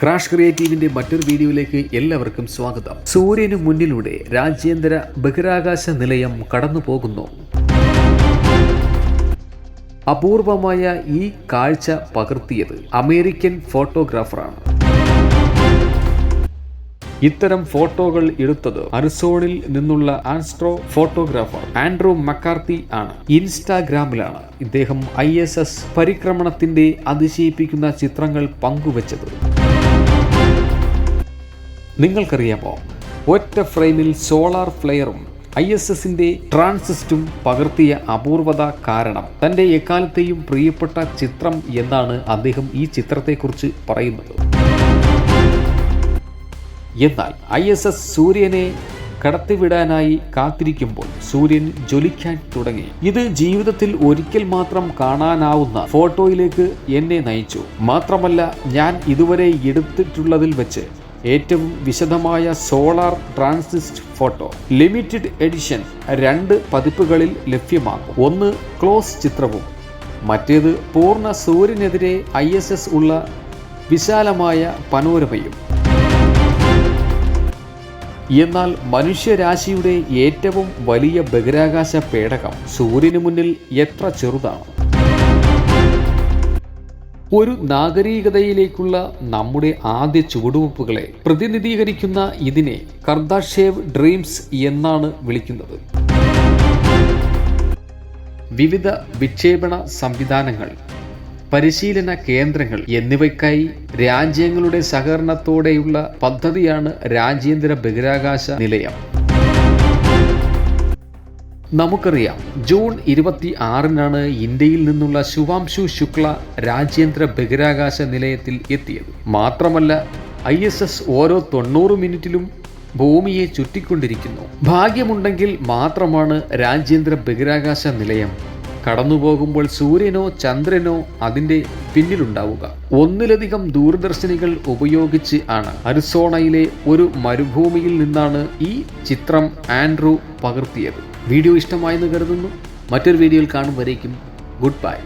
Crash ക്രിയേറ്റീവിന്റെ മറ്റൊരു വീഡിയോയിലേക്ക് എല്ലാവർക്കും സ്വാഗതം. സൂര്യന് മുന്നിലൂടെ രാജ്യാന്തര ബഹിരാകാശ നിലയം കടന്നു പോകുന്നു അപൂർവമായ ഈ കാഴ്ച പകർത്തിയത് അമേരിക്കൻ ഫോട്ടോഗ്രാഫറാണ്. ഇത്തരം ഫോട്ടോകൾ എടുത്തത് അരിസോണിൽ നിന്നുള്ള ആൻസ്ട്രോ ഫോട്ടോഗ്രാഫർ ആൻഡ്രോ മക്കാർത്തി ആണ്. ഇൻസ്റ്റാഗ്രാമിലാണ് ഇദ്ദേഹം ഐ എസ് എസ് പരിക്രമണത്തിന്റെ അതിശയിപ്പിക്കുന്ന ചിത്രങ്ങൾ പങ്കുവച്ചത്. നിങ്ങൾക്കറിയാമോ? ഒറ്റ ഫ്രെയിമിൽ സോളാർ ഫ്ലെയറും ഐ എസ് എസിന്റെ ട്രാൻസിസ്റ്റും പകർത്തിയ അപൂർവത കാരണം. തന്റെ എക്കാലത്തെയും പ്രിയപ്പെട്ട ചിത്രം എന്നാണ് അദ്ദേഹം ഈ ചിത്രത്തെക്കുറിച്ച് പറയുന്നത്. എന്നാൽ ഐ എസ് എസ് സൂര്യനെ കടത്തിവിടാനായി കാത്തിരിക്കുമ്പോൾ സൂര്യൻ ജ്വലിക്കാൻ തുടങ്ങി. ഇത് ജീവിതത്തിൽ ഒരിക്കൽ മാത്രം കാണാനാവുന്ന ഫോട്ടോയിലേക്ക് എന്നെ നയിച്ചു. മാത്രമല്ല ഞാൻ ഇതുവരെ എടുത്തിട്ടുള്ളതിൽ വെച്ച് ഏറ്റവും വിശദമായ solar transit photo limited edition രണ്ട് പതിപ്പുകളിൽ ലഭ്യമാകും. ഒന്ന് ക്ലോസ് ചിത്രവും മറ്റേത് പൂർണ സൂര്യനെതിരെ ഐ എസ് എസ് ഉള്ള വിശാലമായ പനോരമയും. എന്നാൽ മനുഷ്യരാശിയുടെ ഏറ്റവും വലിയ ബഹിരാകാശ പേടകം സൂര്യന് മുന്നിൽ എത്ര ചെറുതാണ്? ഒരു നാഗരികതയിലേക്കുള്ള നമ്മുടെ ആദ്യ ചുവടുവെപ്പുകളെ പ്രതിനിധീകരിക്കുന്ന ഇതിനെ കർദാഷേവ് ഡ്രീംസ് എന്നാണ് വിളിക്കുന്നത്. വിവിധ വിക്ഷേപണ സംവിധാനങ്ങൾ പരിശീലന കേന്ദ്രങ്ങൾ എന്നിവയ്ക്കായി രാജ്യങ്ങളുടെ സഹകരണത്തോടെയുള്ള പദ്ധതിയാണ് രാജ്യാന്തര ബഹിരാകാശ നിലയം. നമുക്കറിയാം ജൂൺ ഇരുപത്തി ആറിനാണ് ഇന്ത്യയിൽ നിന്നുള്ള ശുഭാംശു ശുക്ല രാജ്യാന്തര ബഹിരാകാശ നിലയത്തിൽ എത്തിയത്. മാത്രമല്ല ഐ എസ് എസ് ഓരോ തൊണ്ണൂറ് മിനിറ്റിലും ഭൂമിയെ ചുറ്റിക്കൊണ്ടിരിക്കുന്നു. ഭാഗ്യമുണ്ടെങ്കിൽ മാത്രമാണ് രാജ്യാന്തര ബഹിരാകാശ നിലയം കടന്നുപോകുമ്പോൾ സൂര്യനോ ചന്ദ്രനോ അതിന്റെ പിന്നിലുണ്ടാവുക. ഒന്നിലധികം ദൂരദർശിനികൾ ഉപയോഗിച്ച് ആണ് അരിസോണയിലെ ഒരു മരുഭൂമിയിൽ നിന്നാണ് ഈ ചിത്രം ആൻഡ്രൂ പകർത്തിയത്. വീഡിയോ ഇഷ്ടമായെന്ന് കരുതുന്നു. മറ്റൊരു വീഡിയോയിൽ കാണും ഗുഡ് ബൈ.